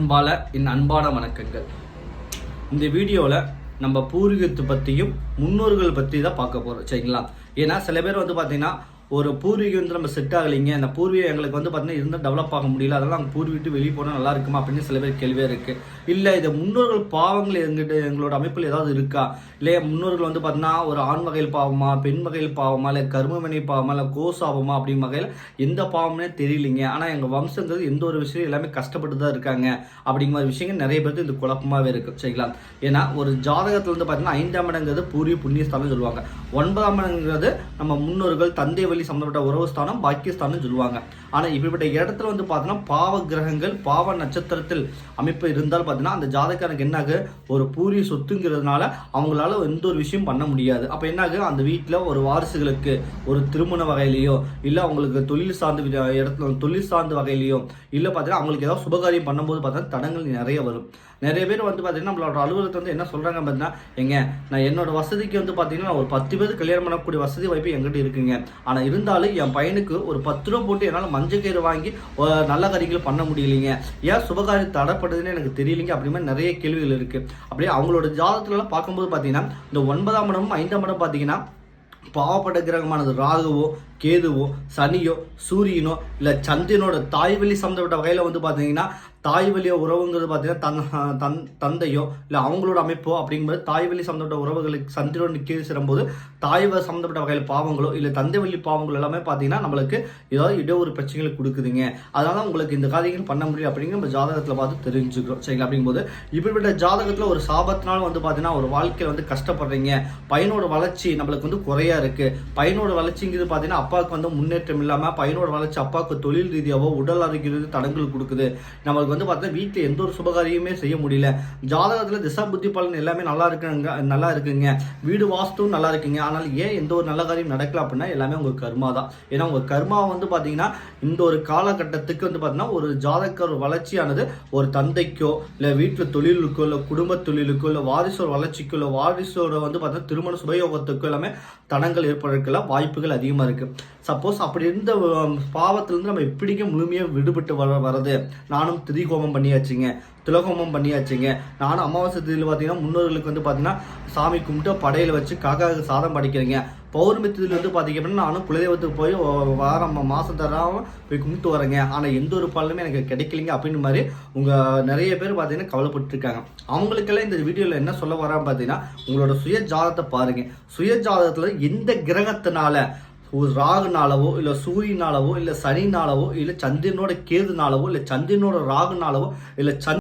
அன்பால என் அன்பான வணக்கங்கள். இந்த வீடியோவில் நம்ம பூர்வீகத்தை பற்றியும் முன்னோர்கள் பற்றி தான் பார்க்க போகிறோம் சரிங்களா? ஏன்னா சில பேர் வந்து பார்த்தீங்கன்னா ஒரு பூர்வீகம் வந்து நம்ம செட் ஆகலைங்க. அந்த பூர்வீகம் எங்களுக்கு வந்து பார்த்தீங்கன்னா இருந்தால் டெவலப் ஆக முடியல. அதெல்லாம் நாங்கள் பூர்வீட்டு வெளியே போனால் நல்லா இருக்குமா அப்படின்னு சில பேர் கேள்வியாக இருக்குது இல்லை இது முன்னோர்கள் பாவங்கள் எங்கிட்ட எங்களோட அமைப்பில் ஏதாவது இருக்கா? இல்லை முன்னோர்கள் வந்து பார்த்தீங்கன்னா ஒரு ஆண் வகையில் பாவமா பெண் வகையில் பாவமா இல்லை கர்மவினை பாவமா இல்லை கோசாபமா அப்படிங்கிற வகையில் எந்த பாவம்னே தெரியலைங்க. ஆனால் எங்கள் வம்சங்கிறது எந்த ஒரு விஷயம் எல்லாமே கஷ்டப்பட்டு தான் இருக்காங்க அப்படிங்கிற மாதிரி விஷயங்கள் நிறைய பேருக்கு இந்த குழப்பமாகவே இருக்கு. சரிங்களா? ஏன்னா ஒரு ஜாதகத்தில் வந்து பார்த்தீங்கன்னா ஐந்தாம் இடங்கிறது பூர்வீக புண்ணிய சொல்லுவாங்க. ஒன்பதாம் இடங்கிறது நம்ம முன்னோர்கள் தந்தை வழி சம்பந்தப்பட்ட உறவு ஸ்தானம் பாக்கிய சொல்லுவாங்க. ஆனால் இப்படிப்பட்ட இடத்துல வந்து பார்த்தீங்கன்னா பாவ கிரகங்கள் பாவ நட்சத்திரத்தில் அமைப்பு இருந்தால் பார்த்தீங்கன்னா அந்த ஜாதகனுக்கு என்னாகு? ஒரு பூரி சொத்துங்கிறதுனால அவங்களால எந்த ஒரு விஷயம் பண்ண முடியாது. அப்போ என்னாகு? அந்த வீட்டில் ஒரு வாரிசுகளுக்கு ஒரு திருமண வகையிலையோ இல்லை அவங்களுக்கு தொழில் சார்ந்த இடத்துல தொழில் சார்ந்த வகையிலையோ இல்லை பார்த்தீங்கன்னா அவங்களுக்கு ஏதாவது சுபகாரியம் பண்ணும்போது பார்த்தீங்கன்னா தடங்கள் நிறைய வரும். நிறைய பேர் வந்து பார்த்தீங்கன்னா நம்மளோட அலுவலகத்தை வந்து என்ன சொல்கிறாங்க பார்த்தீங்கன்னா எங்க நான் என்னோட வசதிக்கு வந்து பார்த்தீங்கன்னா ஒரு பத்து பேர் கல்யாணம் பண்ணக்கூடிய வசதி வாய்ப்பு எங்கிட்ட இருக்குங்க. ஆனால் இருந்தாலும் என் பையனுக்கு ஒரு பத்து ரூபா போட்டு என்னால் மஞ்சள் கயிறு வாங்கி நல்ல காரியங்கள் பண்ண முடியலைங்க. ஏன் சுபகாரியம் தடைப்படுதுன்னு எனக்கு தெரியலைங்க. அப்படி மாதிரி நிறைய கேள்விகள் இருக்குது அப்படியே அவங்களோட ஜாதகத்துலலாம் பார்க்கும்போது பார்த்தீங்கன்னா இந்த ஒன்பதாம் இடமும் ஐந்தாம் இடம் பார்த்தீங்கன்னா பாவப்பட்ட கிரகமானது ராகுவோ கேதுவோ சனியோ சூரியனோ இல்லை சந்திரனோட தாய்வழி சம்மந்தப்பட்ட வகையில் வந்து பார்த்தீங்கன்னா தாய்வழியோ உறவுங்கிறது பார்த்தீங்கன்னா தன் தன் தந்தையோ இல்லை அவங்களோட அமைப்போ அப்படிங்கும்போது தாய்வழி சம்மந்தப்பட்ட உறவுகளுக்கு சந்திரன் கீழ் சேரும்போது தாய் வழி சம்மந்தப்பட்ட வகையில் பாவங்களோ இல்லை தந்தை வழி பாவங்களோ எல்லாமே பார்த்தீங்கன்னா நம்மளுக்கு ஏதாவது இடஒரு பிரச்சனைகள் கொடுக்குதுங்க. அதனால உங்களுக்கு இந்த காரியங்கள் பண்ண முடியும் அப்படிங்கிற நம்ம ஜாதகத்தில் பார்த்து தெரிஞ்சுக்கிறோம். சரிங்களா? அப்படிங்கும்போது இப்படிப்பட்ட ஜாதகத்தில் ஒரு சாபத்தினால் வந்து பார்த்தீங்கன்னா ஒரு வாழ்க்கையில் வந்து கஷ்டப்படுறீங்க. பையனோட வளர்ச்சி நம்மளுக்கு வந்து குறையா இருக்குது பையனோட வளர்ச்சிங்கிறது பார்த்தீங்கன்னா அப்பாவுக்கு வந்து முன்னேற்றம் இல்லாமல் பையனோட வளர்ச்சி அப்பாவுக்கு தொழில் ரீதியாகவோ உடல் ஆரோக்கிய தடங்கள் கொடுக்குது. நம்மளுக்கு வந்து பார்த்தீங்கன்னா வீட்டில் எந்த ஒரு சுபகாரியமே செய்ய முடியல. ஜாதகத்தில் திசா புத்தி பலன் எல்லாமே நல்லா இருக்குங்க நல்லா இருக்குங்க. வீடு வாஸ்துவும் நல்லா இருக்குங்க. ஆனால் ஏன் எந்த ஒரு நல்ல காரியம் நடக்கல அப்படின்னா எல்லாமே உங்கள் கர்மா தான். ஏன்னா உங்கள் கர்மா வந்து பார்த்தீங்கன்னா இந்த ஒரு காலகட்டத்துக்கு வந்து பார்த்தீங்கன்னா ஒரு ஜாதக வளர்ச்சியானது ஒரு தந்தைக்கோ இல்லை வீட்டில் தொழிலுக்கோ இல்லை குடும்ப தொழிலுக்கோ இல்லை வாரிசோட வளர்ச்சிக்கோ இல்லை வாரிசோட வந்து பார்த்தீங்கன்னா திருமண சுபயோகத்துக்கோ எல்லாமே தடங்கள் ஏற்படுறதுக்கெல்லாம் வாய்ப்புகள் அதிகமாக இருக்குது சப்போஸ் அப்படி இருந்த பாவத்திலேருந்து நம்ம எப்படிங்க முழுமையாக விடுபட்டு வர வர்றது. நானும் திரிகோமம் பண்ணியாச்சுங்க. திலகோமம் பண்ணியாச்சுங்க. நானும் அமாவாசை திதியில் பார்த்தீங்கன்னா முன்னோர்களுக்கு வந்து பார்த்தீங்கன்னா சாமி கும்பிட்டு படையில் வச்சு காக்காவுக்கு சாதம் படைக்கிறீங்க. பௌர்ணமி திதியில் வந்து பார்த்தீங்க அப்படின்னா நானும் குலதெய்வத்துக்கு போய் வாரம் மாதம் தராமல் போய் கும்பிட்டு வரேங்க. ஆனால் எந்த ஒரு பலனுமே எனக்கு கிடைக்கலைங்க அப்படின்னு மாதிரி உங்கள் நிறைய பேர் பார்த்தீங்கன்னா கவலைப்பட்டுருக்காங்க. அவங்களுக்கெல்லாம் இந்த வீடியோவில் என்ன சொல்ல வரான்னு பார்த்தீங்கன்னா உங்களோட சுய ஜாதத்தை பாருங்கள் சுய ஜாதகத்தில் எந்த கிரகத்தினால ஒரு ராகுனாலவோ இல்லை சூரியனாலவோ இல்லை சனினாலவோ இல்லை சந்திரனோட கேதுனாலவோ இல்லை சந்திரனோட ராகுனாலவோ இல்லை சந்த்